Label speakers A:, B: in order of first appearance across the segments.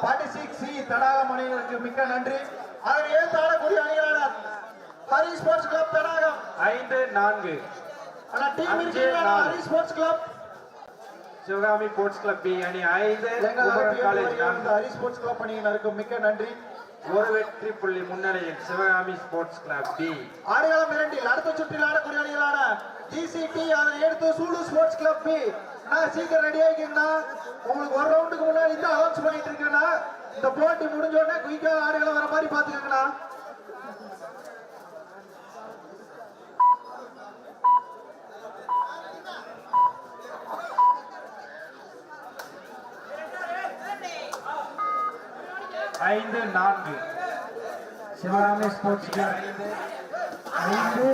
A: Forty six C தடாகம் அணிகளுக்கு மிக்க நன்றி. அதனை ஏற்று ஆடக்கூடிய அணிகளான ஹரி ஸ்போர்ட்ஸ் கிளப் தடாகம்.
B: ஐந்து நான்கு.
A: ஆனா டீம் இருக்கீங்களா. Hari sports club?
B: Sivakami sports club B அணி ஐந்து காலேஜ்
A: ஹரி ஸ்போர்ட்ஸ் கிளப் அணியினருக்கு மிக்க நன்றி.
B: ஒரு வெற்றி புள்ளி முன்னிலையில் சிவகாமி ஸ்போர்ட்ஸ் கிளப் பி.
A: ஆடுகளம் இரண்டில் அடுத்த சுற்றில் ஆடக்கூடிய அணிகளான ஜிசிடி அதனை எடுத்து சூடு ஸ்போர்ட்ஸ் கிளப் பி. சீக்கிரம் ரெடி ஆகிக்கீங்கண்ணா. உங்களுக்கு ஒரு ரவுண்டுக்கு முன்னாடி தான் அலௌன்ஸ் பண்ணிட்டு இருக்கேண்ணா. இந்த போட்டி முடிஞ்ச உடனே குயிக்கா ஆடுகளம் வர மாதிரி பாத்துக்கோங்கண்ணா
B: ஐந்து நான்கு.
C: சிவகாமி ஸ்போர்ட்ஸ் ஐந்து ஐந்து.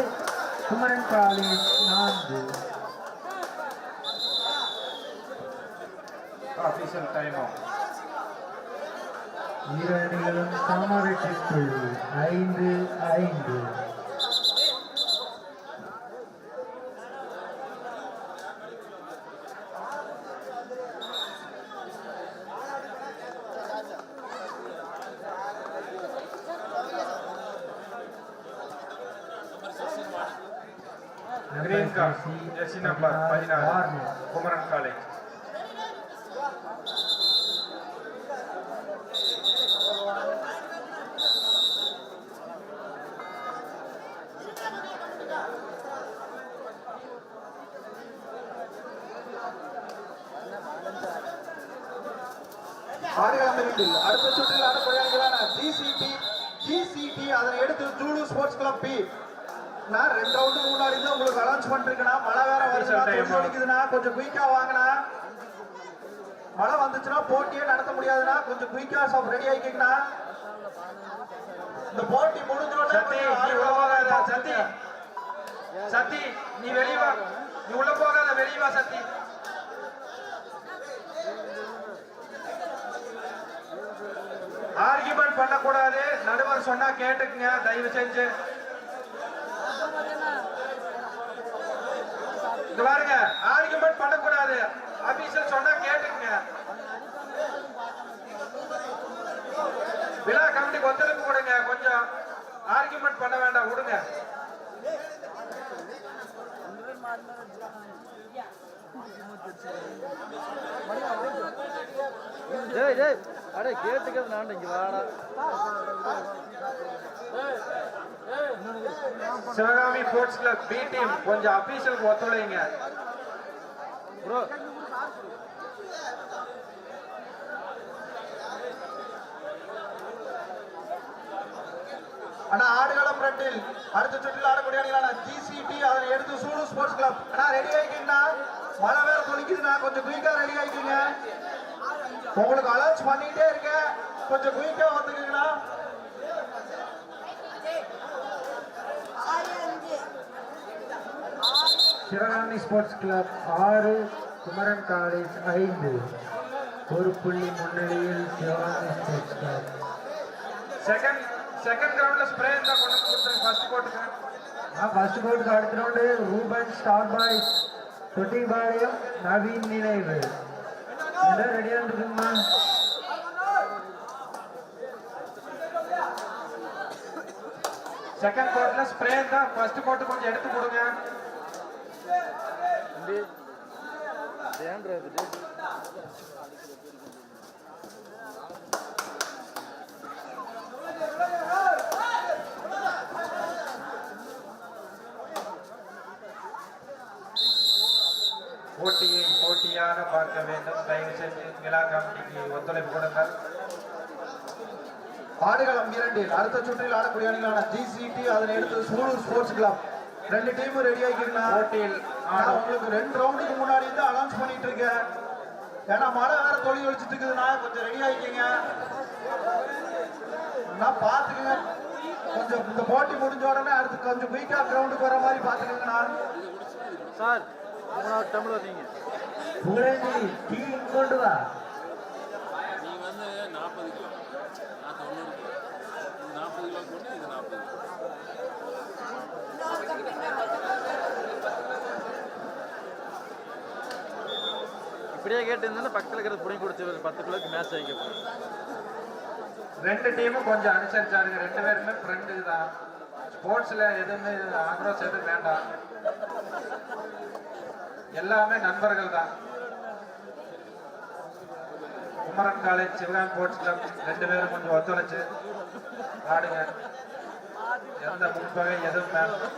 C: குமரன் காலேஜ் நான்கு.
B: ஆபீஷியல் டைம்
C: இரு அணிகளும் சம ஐந்து ஐந்து.
B: கிரீன் கார்டு ஜெர்சி நம்பர் பதினாறு குமரன் காலேஜ்
A: இரண்டில் அடுத்த சுற்றில் ஆடக்கூடிய அணிகளான ஜிசிடி ஜிசிடி அதனை எடுத்து ஜூடு ஸ்போர்ட்ஸ் கிளப் பி நான் ரெண்டு ரவுண்டுக்கு முன்னாடி தான் உங்களுக்கு அலௌன்ஸ் பண்ணிருக்கேனா? மழை வேற கொஞ்சம் அடிக்குதுண்ணா கொஞ்சம் குயிக்கா வாங்கினா மழை வந்துச்சுன்னா போட்டியே நடத்த முடியாதுண்ணா. கொஞ்சம் குயிக்கா சாப் ரெடி ஆகிக்கிங்கண்ணா இந்த போட்டி முடிஞ்ச உடனே
B: சத்தி சத்தி. சத்தி நீ வெளிய வா. நீ உள்ள போகாத வெளிய வா சத்தி. ஆர்கியூமெண்ட் பண்ணக்கூடாது. நடுவர் சொன்னா கேட்டுக்குங்க. தயவு செஞ்சு. இங்க பாருங்க. ஆர்கியூமெண்ட் பண்ணக்கூடாது. ஆபீசர் சொன்னா கேட்டுக்குங்க. விழா கமிட்டிக்கு ஒத்துழைப்பு கொடுங்க. கொஞ்சம் ஆர்கியூமெண்ட் பண்ண வேண்டாம். விடுங்க.
D: டேய் டேய் அடே கேட்டுக்கிறது நான் இங்க வாடா.
B: Sivakami sports club B team கொஞ்சம் அபிஷியலுக்கு ஒத்துழைங்க.
D: ப்ரோ
A: ஆனா ஆடுகளம் ரெண்டில் அடுத்த சுற்றில் ஆடக்கூடிய அணிகளான ஜிசிடி அதனை எடுத்து சூடு ஸ்போர்ட்ஸ் கிளப் அண்ணா ரெடி ஆகிக்கிங்கண்ணா மழை வேற துணிக்குதுண்ணா. கொஞ்சம் குயிக்கா ரெடி ஆகிக்கிங்க உங்களுக்கு அலர்ட்ஸ் பண்ணிட்டே இருக்கேன். கொஞ்சம் குயிக்கா வந்துக்குங்கண்ணா
C: சிவகாமி ஸ்போர்ட்ஸ் கிளப் ஆறு குமரன் காலேஜ் ஐந்து. ஒரு புள்ளி முன்னிலையில் Sivakami sports club.
B: Second second கிரவுண்ட்ல ஸ்ப்ரே இருந்தா கொண்டு கொடுத்துருங்க. ஃபர்ஸ்ட் கோட்டுக்கு
C: ஃபர்ஸ்ட் கோட்டுக்கு அடுத்த round Ruban star boys Thottipalayam Naveen நினைவு. எல்லாம் ரெடியா இருக்குமா
B: செகண்ட் கோர்ட்ல ஸ்ப்ரே தான் ஃபர்ஸ்ட் கோர்ட்டு கொஞ்சம் எடுத்து கொடுங்க
D: தம்பி ஏன்டா இது
B: போட்டியை பார்க்க வேண்டும் தயவு செஞ்சு விழா கமிட்டிக்கு ஒத்துழைப்பு கொடுங்கள்
A: ஆடுகளம் இரண்டில் அடுத்த சுற்றில் ஆடக்கூடிய அணிகளான ஜிசிடி அதனை எடுத்து சூடு ஸ்போர்ட்ஸ் கிளப் ரெண்டு டீமும் ரெடி ஆகிக்கிறீங்களா
B: போட்டியில்
A: நான்
B: ஆடும்
A: உங்களுக்கு ரெண்டு ரவுண்டுக்கு முன்னாடி இருந்து அனௌன்ஸ் பண்ணிட்டு இருக்கேன் ஏன்னா மழை வேற தொழில் ஒழிச்சிட்டு இருக்குதுண்ணா கொஞ்சம் ரெடி ஆகிக்கிங்க. நான் பார்த்துக்குங்க. கொஞ்சம் இந்த போட்டி முடிஞ்ச உடனே அடுத்து கொஞ்சம் குயிக்கா கிரவுண்டுக்கு வர மாதிரி பார்த்துக்கங்கண்ணா
D: சார் மூணாவது டம்ளர் நீங்க
C: புகழேந்தி டீ கொண்டு வா.
E: நீ வந்து நாற்பது கிலோ நான் தொண்ணூறு கிலோ நாற்பது கிலோ கொண்டு இது நாற்பது கிலோ
D: இப்படியே கேட்டு இருந்தா பக்கத்தில் இருக்கிற புடிங்கி கொடுத்து பத்து கிலோக்கு மேட்ச் ஆகிக்க
B: ரெண்டு டீமும் கொஞ்சம் அனுசரிச்சாருங்க ரெண்டு பேருமே ஃப்ரெண்டு தான் ஸ்போர்ட்ஸ்ல எதுவுமே ஆக்ரோஷம் எதுவும் வேண்டாம். எல்லாமே நண்பர்கள் தான். Kumaran college Sivakami sports club ரெண்டு பேரும் கொஞ்சம் ஒத்துழைச்சு ஆடுங்க. எந்த முன்பகை எதுவும் வேண்டாம்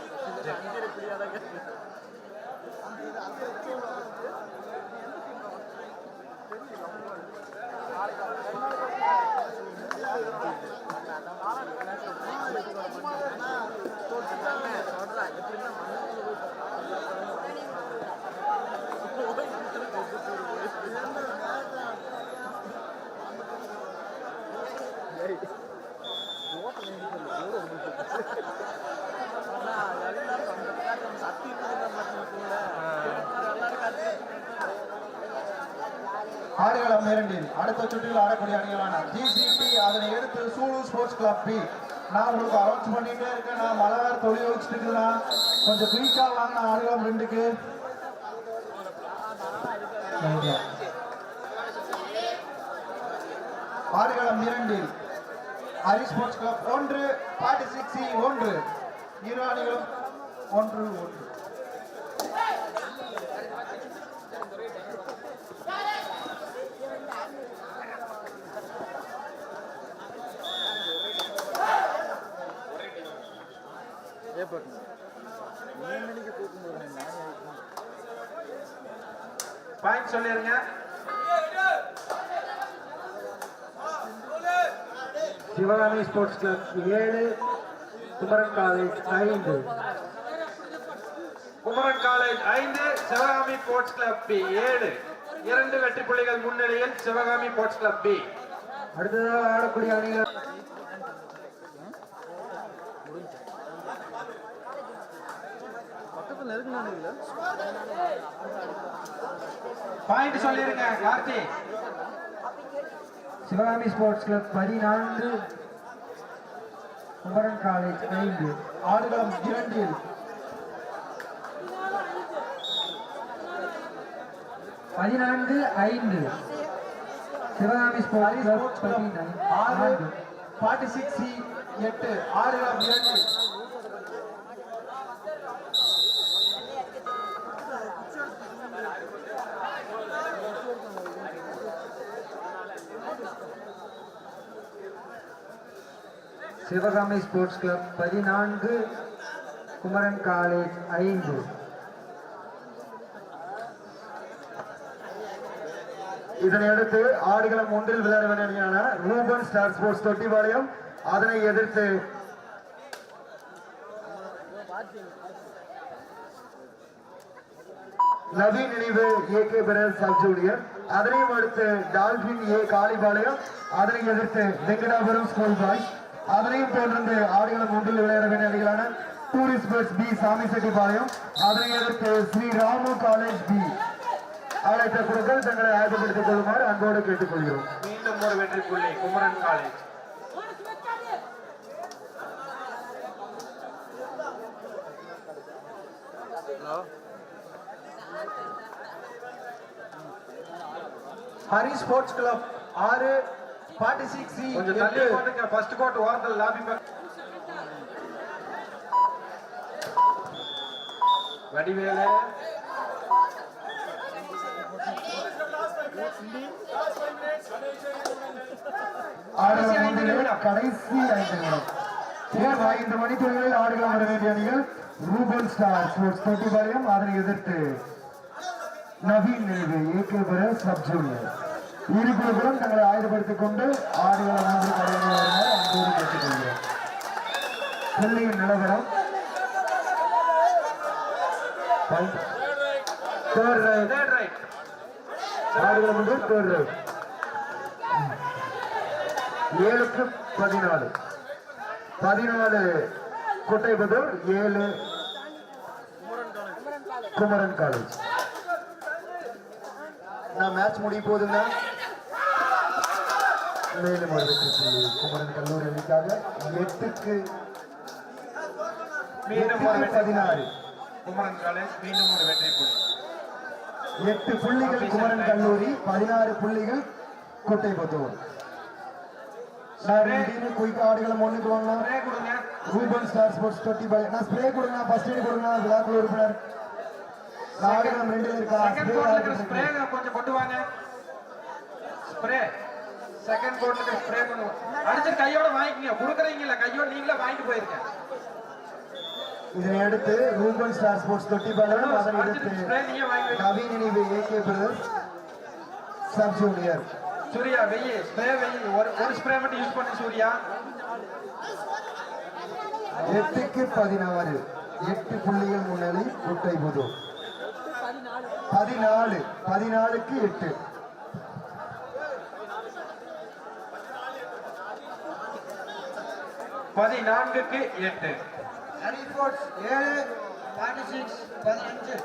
F: இரண்டில் அடுத்த சுற்றில் ஆடக்கூடிய அணிகளான ஜிசிபி அதனை எடுத்து சூலு ஸ்போர்ட்ஸ் கிளப் பி நான் உங்களுக்கு அனௌன்ஸ் பண்ணிட்டே இருக்கேன். நான் மழை வேறு தொழில் வச்சுட்டு இருக்கிறேன். கொஞ்சம் குயிக்காக வாங்க நான் ஆடுகளம் ரெண்டுக்கு. ஆடுகளம் இரண்டில் ஹரி ஸ்போர்ட்ஸ் கிளப் ஒன்று பார்ட்டி சிக்ஸ் ஒன்று. இரு அணிகளும் ஒன்று ஒன்று.
D: ஏற்பட்டு மூணு மணிக்கு தூக்கும்போது
B: பாயிண்ட் சொல்லிருங்க.
C: சிவகாமி ஸ்போர்ட்ஸ் கிளப் ஏழு குமரன் காலேஜ் ஐந்து.
B: குமரன் காலேஜ் ஐந்து சிவகாமி ஸ்போர்ட்ஸ் கிளப் பி ஏழு. இரண்டு வெற்றி புள்ளிகள் முன்னிலையில் சிவகாமி ஸ்போர்ட்ஸ் கிளப் பி.
C: அடுத்ததாக ஆடக்கூடிய அணிகள்
B: பாயிண்ட் சொல்லிருங்க கார்த்தி.
C: சிவகாமி ஸ்போர்ட்ஸ் கிளப் பதினான்கு குமரன் காலேஜ் ஐந்து
F: ஆடுகளம் இரண்டில்.
C: பதினான்கு ஐந்து. சிவகாமி ஸ்போர்ட்ஸ் கிளப் பதினான்கு
F: ஆறு. ஃபார்ட்டி சிக்ஸ் எட்டு ஆடுகளம் இரண்டு
C: சிவகாமி ஸ்போர்ட்ஸ் கிளப் பதினான்கு குமரன் காலேஜ் ஐந்து.
F: இதனை அடுத்து ஆடுகளம் ஒன்றில் விளையாட வேண்டிய ரூபன் ஸ்டார் ஸ்போர்ட்ஸ் தொட்டிபாளையம் அதனை எதிர்த்து நவீன் நினைவு A K brothers sub junior அதனையும் அடுத்து டால்பின் ஏ காளிபாளையம் அதனை எதிர்த்து வெங்கடாபுரம் ஸ்கூல் பாய்ஸ் அதனையும் தொடர்ந்து ஆடுகளம் ஒன்றில் விளையாட வேண்டிய அணிகளான டூரிஸ்ட் பஸ் பி சாமிசெட்டிபாளையம் அதனை எதிர்த்து ஸ்ரீ ராமு காலேஜ் பி அழைத்த குழுக்கள் தங்களை ஆயத்தப்படுத்திக் கொள்ளுமாறு அன்போடு கேட்டுக்கொள்கிறோம்.
B: மீண்டும் ஒரு வெற்றி புள்ளி Kumaran college
F: Hari sports club ஆறு ஃபார்ட்டி சிக்ஸ்
B: கொஞ்சம் தள்ளி போட்டுங்க ஃபர்ஸ்ட் கோட் ஓரத்தில் லாபி வடிவேலு.
F: கடைசி ஐந்து நிமிடம். சுமார் ஐந்து மணித்துறைகளில் ஆடுகளம் வர வேண்டிய அணிகள் ரூபன் ஸ்டார் ஸ்போர்ட்ஸ் தொட்டிபாளையம் அதனை எதிர்த்து நவீன் நினைவு ஏகேபுர சப் ஜூனியர். இருபுறங்களும் தங்களை ஆயுதப்படுத்திக் கொண்டு ஆடுகளம் ஒன்று கடந்து வருமாறு அன்போடு கேட்டுக்கொள்கிறோம். புள்ளியின் நிலவரம். ஆடுகளம் ஒன்று தேர்ட் ரைட் ஏழுக்கு பதினாலு. பதினாலு கொட்டைபுதூர் ஏழு குமரன் காலேஜ். நான் மேட்ச் முடிய போதுங்க. மேலும் ஒரு வெற்றி புள்ளி குமரன் கல்லூரி அணிக்காக எட்டுக்கு
B: மீண்டும் ஒரு
F: எட்டுக்கு
B: வெற்றி
F: பதினாறு.
B: குமரன் காலேஜ் மீண்டும் ஒரு வெற்றி புள்ளி
F: எட்டு புள்ளிகள் குமரன் கல்லூரி பதினாறு புள்ளிகள் கோட்டைபுத்தூர். குயிக் ஆடுகளை வாங்கலாம்
B: கொடுங்க.
F: ரூபன் ஸ்டார் ஸ்போர்ட்ஸ் தொட்டி பாய் நான் ஸ்ப்ரே கொடுங்க ஃபர்ஸ்ட் எய்ட் கொடுங்க விழாக்குழு உறுப்பினர். நாடகம் ரெண்டு இருக்கா? ஸ்ப்ரே
B: கொஞ்சம் கொண்டு வாங்க. ஸ்ப்ரே செகண்ட் கோட்ல இருக்கிற ஸ்ப்ரே வாங்க அடிச்சு கையோட வாங்கிக்கங்க. கொடுக்குறீங்கல்ல கையோட நீங்களே வாங்கிட்டு போயிருங்க.
F: இதனை அடுத்து ரூபன் ஸ்டார் ஸ்போர்ட்ஸ் தொட்டி பாளையம் அதனை அடுத்து. நவீன் நினைவு AK brothers sub junior
B: Surya வெயி ஸ்ப்ரே வெயி. ஒரு ஒரு ஸ்ப்ரே மட்டும் யூஸ் பண்ணு சூர்யா.
F: எட்டுக்கு பதினாறு. எட்டு புள்ளிகள் முன்னிலை கோட்டைபுதூர் பதினாலு. பதினாலுக்கு எட்டு.
B: பதினான்குக்கு எட்டு.
C: ஏழு சிக்ஸ் பதினஞ்சு